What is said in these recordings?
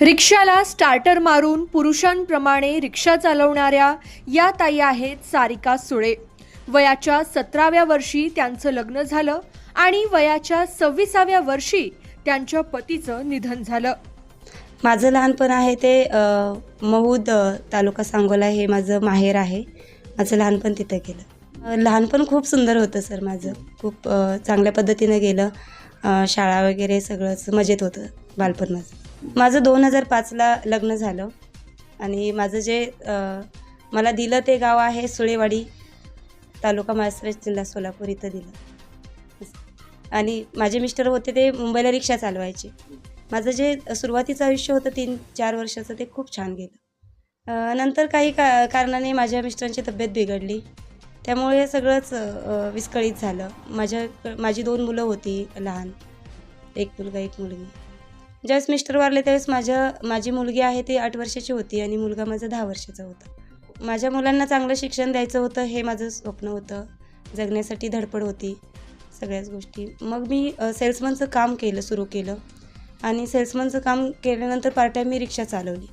रिक्षाला स्टार्टर मारून पुरुषांप्रमाणे रिक्षा चालवणाऱ्या या ताई आहेत सारिका सुळे. वयाच्या सतराव्या वर्षी त्यांचं लग्न झालं आणि वयाच्या सव्वीसाव्या वर्षी त्यांच्या पतीचं निधन झालं. माझं लहानपण आहे ते महूद तालुका सांगोला हे माझं माहेर आहे. माझं लहानपण तिथं गेलं. लहानपण खूप सुंदर होतं सर माझं. खूप चांगल्या पद्धतीनं गेलं. शाळा वगैरे सगळंच मजेत होतं बालपण माझं. माझं दोन हजार पाचला लग्न झालं आणि माझं जे मला दिलं ते गाव आहे सुळेवाडी तालुका महाराष्ट्र जिल्हा सोलापूर इथं दिलं. आणि माझे मिस्टर होते ते मुंबईला रिक्षा चालवायचे. माझं जे सुरुवातीचं आयुष्य होतं तीन चार वर्षाचं ते खूप छान गेलं. नंतर काही का कारणाने माझ्या मिस्टरांची तब्येत बिघडली. त्यामुळे हे सगळंच विस्कळीत झालं. माझ्या माझी दोन मुलं होती लहान. एक मुलगा एक मुलगी. ज्यावेळेस मिस्टर वारले त्यावेळेस माझ्या माझी मुलगी आहे ती आठ वर्षाची होती आणि मुलगा माझा दहा वर्षाचा होता. माझ्या मुलांना चांगलं शिक्षण द्यायचं होतं हे माझं स्वप्न होतं. जगण्यासाठी धडपड होती सगळ्याच गोष्टी. मग मी सेल्समनचं काम केलं सुरू केलं. आणि सेल्समनचं काम केल्यानंतर पार्ट टाईम मी रिक्षा चालवली.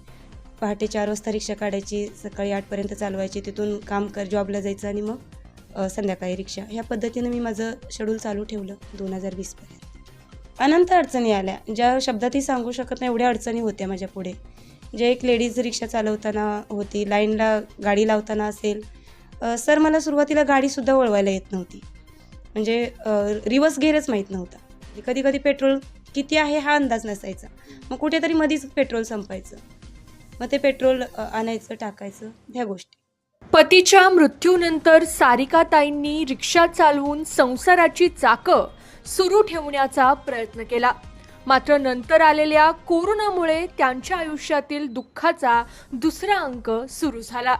पहाटे चार वाजता रिक्षा काढायची सकाळी आठपर्यंत चालवायची तिथून काम कर जॉबला जायचं आणि मग संध्याकाळी रिक्षा. ह्या पद्धतीनं मी माझं शेड्यूल चालू ठेवलं दोन हजार वीसपर्यंत अनंत अडचणी आल्या. ज्या शब्दातही सांगू शकत नाही एवढ्या अडचणी होत्या माझ्या पुढे. जे एक लेडीज रिक्षा चालवताना होती लाईनला गाडी लावताना असेल सर मला सुरुवातीला गाडीसुद्धा वळवायला येत नव्हती. म्हणजे रिवर्स गेअरच माहीत नव्हता. कधी कधी पेट्रोल किती आहे हा अंदाज नसायचा. मग कुठेतरी मधीच पेट्रोल संपायचं. मग ते पेट्रोल आणायचं टाकायचं ह्या गोष्टी. पतीच्या मृत्यूनंतर सारिकाताईंनी रिक्षा चालवून संसाराची चाकं सुरू ठेवण्याचा प्रयत्न केला. मात्र नंतर आलेल्या कोरोनामुळे त्यांच्या आयुष्यातील दुःखाचा दुसरा अंक सुरू झाला.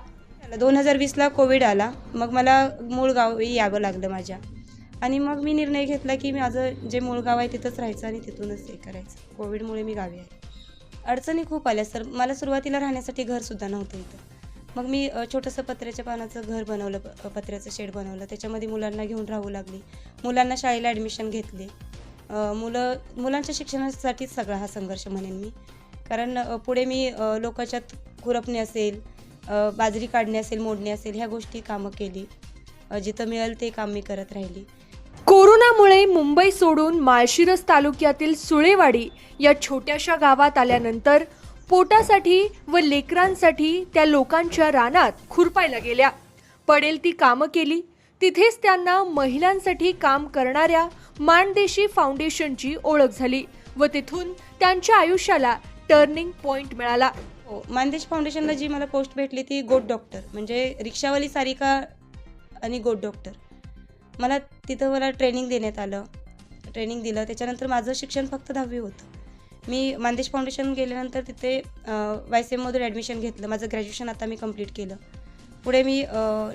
दोन हजार वीसला कोविड आला. मग मला मूळ गावी यावं लागलं माझ्या. आणि मग मी निर्णय घेतला की माझं जे मूळ गाव आहे तिथंच राहायचं आणि तिथूनच हे करायचं. कोविडमुळे मी गावी आहे. अडचणी खूप आल्या सर. मला सुरुवातीला राहण्यासाठी घरसुद्धा नव्हतं इथं. मग मी छोटंसं पत्र्याच्या पानाचं घर बनवलं प- पत्र्याचं शेड बनवलं. त्याच्यामध्ये मुलांना घेऊन राहू लागली. मुलांना शाळेला ॲडमिशन घेतले. मुलं मुलांच्या शिक्षणासाठीच सगळा हा संघर्ष म्हणेन मी. कारण पुढे मी लोकाच्यात लोकांच्यात खुरपणे असेल बाजरी काढणे असेल मोडणे असेल ह्या गोष्टी कामं केली. जिथं मिळेल ते काम मी करत राहिली. कोरोनामुळे मुंबई सोडून माळशिरस तालुक्यातील सुळेवाडी या छोट्याशा गावात आल्यानंतर पोटासाठी व लेकरांसाठी त्या लोकांच्या रानात खुरपायला गेल्या. पडेल ती कामं केली. तिथेच त्यांना महिलांसाठी काम करणाऱ्या माणदेशी फाउंडेशनची ओळख झाली व तिथून त्यांच्या आयुष्याला टर्निंग पॉइंट मिळाला. हो मानदेश फाउंडेशनला जी मला पोस्ट भेटली ती गोट डॉक्टर म्हणजे रिक्षावाली सारिका आणि गोट डॉक्टर. मला तिथं मला ट्रेनिंग देण्यात आलं. ट्रेनिंग दिलं. त्याच्यानंतर माझं शिक्षण फक्त दहावी होतं. मी मानदेश फाउंडेशन गेल्यानंतर तिथे वाय सी एममधून ॲडमिशन घेतलं. माझं ग्रॅज्युएशन आता मी कंप्लीट केलं. पुढे मी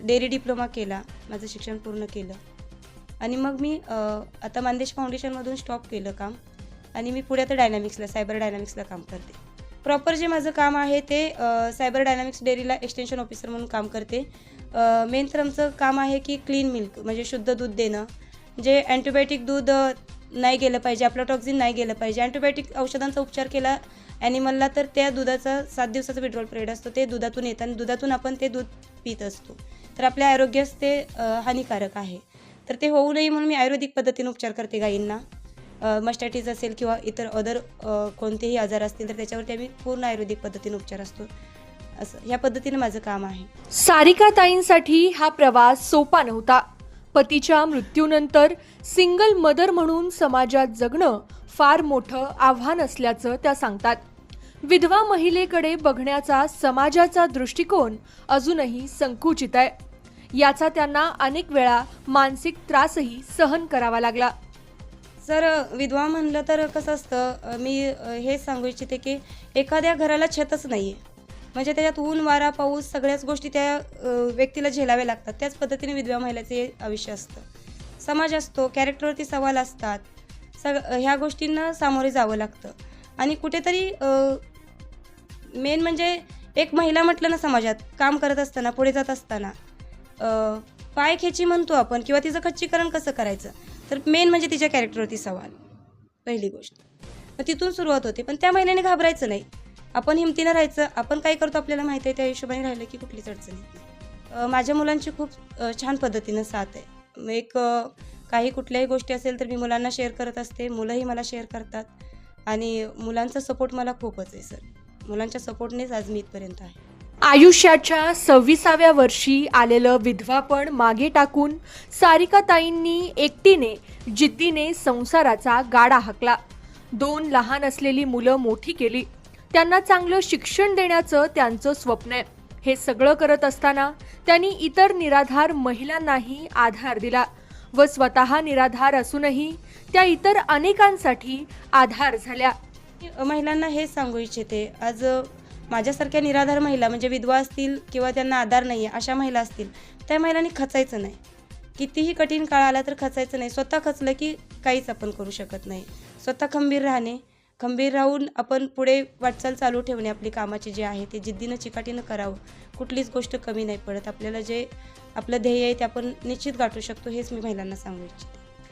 डेअरी डिप्लोमा केला. माझं शिक्षण पूर्ण केलं. आणि मग मी आता मानदेश फाउंडेशनमधून स्टॉप केलं काम. आणि मी पुढे आता डायनॅमिक्सला सायबर डायनॅमिक्सला काम करते. प्रॉपर जे माझं काम आहे ते सायबर डायनॅमिक्स डेअरीला एक्सटेन्शन ऑफिसर म्हणून काम करते. मेन तर आमचं काम आहे की क्लीन मिल्क म्हणजे शुद्ध दूध देणं. जे अँटीबायोटिक दूध नाही गेलं पाहिजे आपलं टॉक्झिन नाही गेलं पाहिजे अँटीबायोटिक औषधांचा उपचार केला ॲनिमलला तर त्या दुधाचा सात दिवसाचा विड्रॉल पिरियड असतो. ते दुधातून येतं आणि दुधातून आपण ते दूध पित असतो. तर आपल्या आरोग्यास ते हानिकारक आहे. तर ते होऊ नये म्हणून मी आयुर्वेदिक पद्धतीने उपचार करते गायींना. मस्टॅटिस असेल किंवा इतर अदर कोणतेही आजार असतील तर त्याच्यावरती आम्ही पूर्ण आयुर्वेदिक पद्धतीने उपचार असतो. असं ह्या पद्धतीने माझं काम आहे. सारिकाताईंसाठी हा प्रवास सोपा नव्हता. पतीच्या मृत्यूनंतर सिंगल मदर म्हणून समाजात जगणं फार मोठं आव्हान असल्याचं त्या सांगतात. विधवा महिलेकडे बघण्याचा समाजाचा दृष्टिकोन अजूनही संकुचित आहे. याचा त्यांना अनेक वेळा मानसिक त्रासही सहन करावा लागला. सर विधवा म्हणलं तर कसं असतं मी हे हेच सांगू इच्छिते की एखाद्या घराला छतच नाही आहे म्हणजे त्याच्यात ऊन वारा पाऊस सगळ्याच गोष्टी त्या व्यक्तीला झेलाव्या लागतात. त्याच पद्धतीने विधवा महिलाचे आयुष्य असतं. समाज असतो कॅरेक्टरवरती सवाल असतात. सग ह्या गोष्टींना सामोरे जावं लागतं. आणि कुठेतरी मेन म्हणजे एक महिला म्हटलं ना समाजात काम करत असताना पुढे जात असताना पाय खेची म्हणतो आपण किंवा तिचं खच्चीकरण कसं करायचं? तर मेन म्हणजे तिच्या कॅरेक्टरवरती सवाल. पहिली गोष्ट. मग तिथून सुरुवात होते. पण त्या महिन्याने घाबरायचं नाही. आपण हिमतीनं राहायचं. आपण काय करतो आपल्याला माहिती आहे? त्या हिशोबाने राहिलं की कुठलीच अडचण येत नाही. माझ्या मुलांची खूप छान पद्धतीनं साथ आहे. मग एक काही कुठल्याही गोष्टी असेल तर मी मुलांना शेअर करत असते. मुलंही मला शेअर करतात. आणि मुलांचा सपोर्ट मला खूपच आहे सर मुलांच्या सपोर्टनेच आज मी इथपर्यंत आहे. आयुष्याच्या सव्वीसाव्या वर्षी आलेलं विधवापण मागे टाकून सारिकाताईंनी एकटीने जिद्दीने संसाराचा गाडा हाकला. दोन लहान असलेली मुलं मोठी केली. त्यांना चांगलं शिक्षण देण्याचं त्यांचं स्वप्न आहे. हे सगळं करत असताना त्यांनी इतर निराधार महिलांनाही आधार दिला व स्वतः निराधार असूनही त्या इतर अनेकांसाठी आधार झाल्या. महिलांना हे सांगू इच्छिते. आज माझ्यासारख्या निराधार महिला म्हणजे विधवा असतील किंवा त्यांना आधार नाही आहे अशा महिला असतील त्या महिलांनी खचायचं नाही. कितीही कठीण काळ आला तर खचायचं नाही. स्वतः खचलं की काहीच आपण करू शकत नाही. स्वतः खंबीर राहणे खंबीर राहून आपण पुढे वाटचाल चालू ठेवणे आपली कामाची जी आहे ते जिद्दीनं चिकाटीनं करावं. कुठलीच गोष्ट कमी नाही पडत. आपल्याला जे आपलं ध्येय आहे ते आपण निश्चित गाठू शकतो हेच मी महिलांना सांगू इच्छिते.